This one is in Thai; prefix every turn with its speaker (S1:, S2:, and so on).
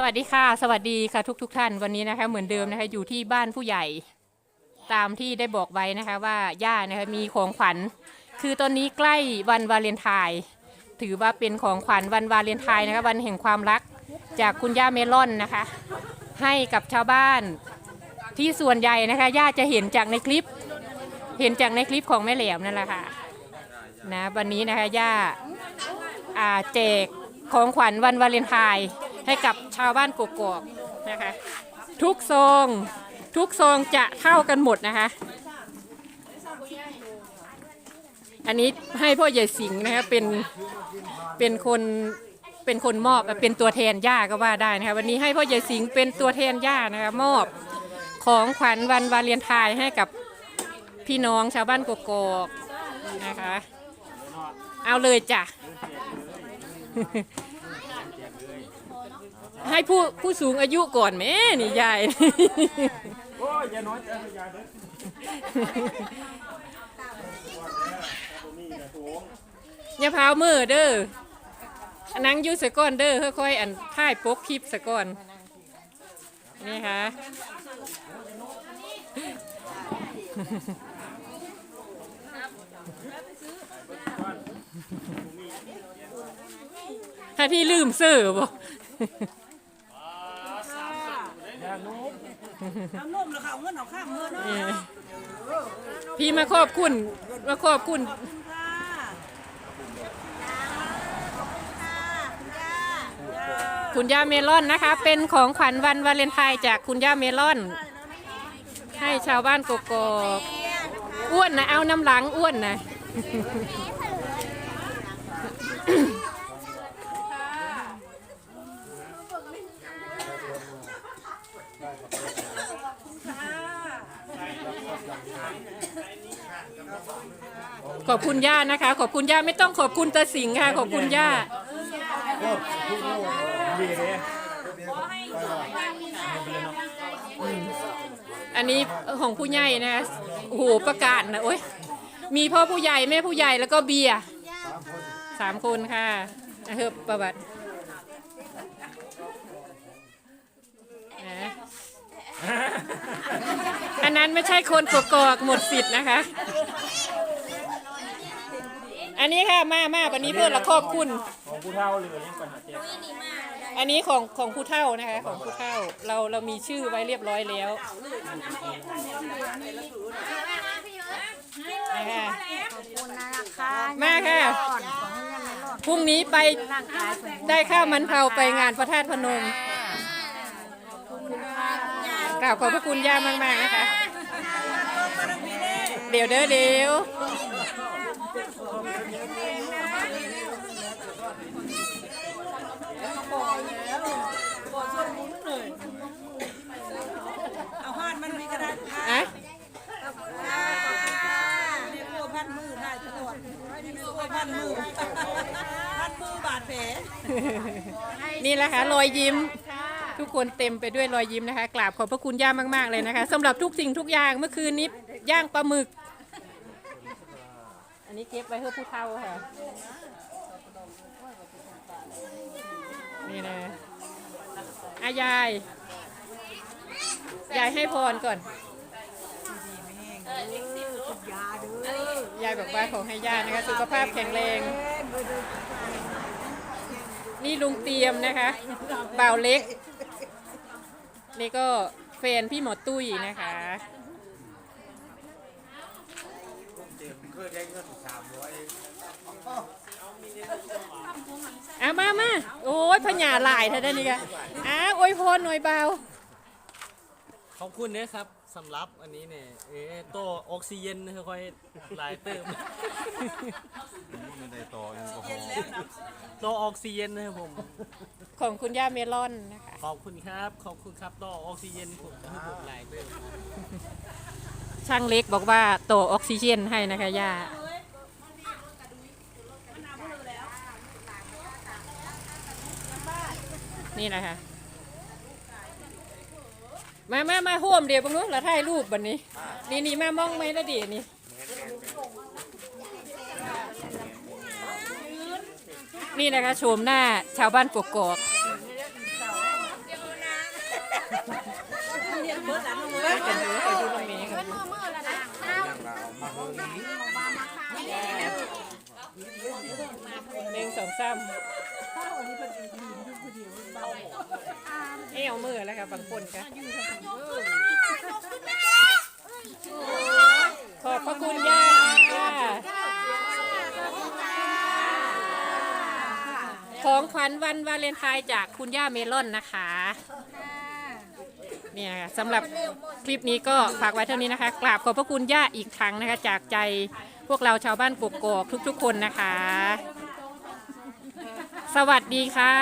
S1: สวัสดีค่ะ สวัสดีค่ะทุกทท่านวันนี้นะคะ เหมือนเดิมนะคะอยู่ที่บ้านผู้ใหญ่ตามที่ได้บอกไว้นะคะ ว่าย่านะคะมีของขวัญ คือตอนนี้ใกล้วันวาเลนไทน์ถือว่าเป็นของขวัญวันวาเลนไทน์นะคะ วันแห่งความรักจากคุณย่าเมลอนนะคะ ให้กับชาวบ้านที่ส่วนใหญ่นะคะย่าจะเห็นจากในคลิป เห็นจากในคลิปของแม่แหลมนั่นแหละค่ะนะวันนี้นะคะย่าแจกของขวัญวันวาเลนไทน์ ให้กับชาวบ้านกกอกนะคะ ทุกซองทุกซองจะเท่ากันหมดนะคะ อันนี้ให้พ่อใหญ่สิงห์นะคะเป็นเป็นคนเป็นคนมอบเป็นตัวแทนย่าก็ว่าได้นะคะวันนี้ให้พ่อใหญ่สิงห์เป็นตัวแทนย่านะคะมอบของขวัญวันวาเลนไทน์ให้กับพี่น้องชาวบ้านกกอกนะคะ เอาเลยจ้ะ ให้ผู้ผู้สูงอายุก่อนแม่นี่ยาย
S2: โอ้ยอย่าน้อยใจอย่าเด้อ
S1: อย่าพาวมือเด้ออันนังอยูสะก้อนเด้อค่อยๆอันถ่ายปกคลิปสะก้อน นี่ค่ะถ้าที่ลืมเสื้อบ่
S2: อย่าโน้ม
S3: เอานมแล้วค่ะเอาเงินเอาข้ามเงินเนาะ
S1: นี่พี่มาขอบคุณ มาขอบคุณ
S3: ค่ะ
S1: คุณย่าเมลอนนะคะ เป็นของขวัญวันวาเลนไทน์จากคุณย่าเมลอน ให้ชาวบ้านกกอกอ้วนนะเอาน้ำหลังอ้วนนะ ขอบคุณย่านะคะ ขอบคุณย่าไม่ต้องขอบคุณตาสิงค่ะ ขอบคุณย่า
S2: ดีเลย
S1: อันนี้ของผู้ใหญ่นะคะโอ้โหประกาศนะโอ้ยมีพ่อผู้ใหญ่แม่ผู้ใหญ่แล้วก็เบียร์สามคนค่ะอะเฮิบประวัตินะ อันนั้นไม่ใช่คนกกอกหมดสิทธิ์นะคะ อันนี้ค่ะมามาวันนี้เพื่อนละขอบคุณ
S2: ของผู้เฒ่าเหลือยังปัญหาเจ็บ
S1: อันนี้ของของผู้เท่านะคะ ของผู้เท่าเราเรามีชื่อไว้เรียบร้อยแล้วนะคะ
S3: คุณนะคะ
S1: มาค่ะ
S3: ของเงินไม่รอด
S1: พรุ่งนี้ไป
S3: ร่างกายสมบูรณ์
S1: ได้ข้าวมันเผาไปงานพระธาตุพนมกราบขอบพระคุณย่ามาก ๆ นะคะ เดี๋ยวเด้อเดี๋ยว
S3: เอาห้านมันมีกระดาษค่ะ
S1: อะ
S3: นี่กลัวพันมือได้ตลอดนี่กลัวพันมือพันมือบาดแผล
S1: นี่แหละค่ะรอยยิ้ม ทุกคนเต็มไปด้วยรอยยิ้มนะคะ กราบขอบพระคุณย่ามาก ๆ เลยนะคะสำหรับทุกสิ่งทุกอย่างเมื่อคืนนี้ย่างปลาหมึกอั นี้เก็บไว้เพื่อผู้เฒ่าค่ะ นี่นะอายาย ยายให้พรก่อนยายบอกว่าขอให้ย่านะคะ สุขภาพแข็งแรง นี่ลุงเตรียมนะคะบ่าวเล็ก นี่ก็แฟนพี่หมอตุ้ยนะคะ
S2: เคยได้เงินสามร้อย
S1: เอามามาโอ้ยพญาหลายเท่านั้นนี่ค่ะอ้าอวยพรหน่อยเบา
S4: ขอบคุณนะครับสำหรับอันนี้เนี่ยเออโตออกซิเจนค่อยๆหลายเติม
S2: ไม่ได้ต่อแอลกอฮอล์
S4: โตออกซิเจนนะครับผม
S1: ของคุณย่าเมลอนนะคะ
S4: ขอบคุณครับ ขอบคุณครับโตออกซิเจนผมให้ผมหลายเติม
S1: ช่างเล็กบอกว่าโตออกซิเจนให้นะคะย่า นี่นะคะมามามาห่วมเดี๋ยวบังนู้นเราถ่ายรูปบันนี้ นี่นี่มามองไหมละดีนี่นี่นะคะโฉมหน้าชาวบ้านกกอก
S3: บิดหลานลงเลย
S1: กันดูไปดูตรงนี้กันดูหนึ่งสองสามเอ้เอา มือแล้วค่ะบางคนค่ะขอบพระคุณย่าค่ะของขวัญวันวาเลนไทน์จากคุณย่าเมลอนนะคะเนี่ยค่ะสำหรับคลิปนี้ก็ฝากไว้เท่านี้นะคะกราบขอบพระคุณย่าอีกครั้งนะคะ จากใจพวกเราชาวบ้านกกอกทุกๆคนนะคะ สวัสดีค่ะ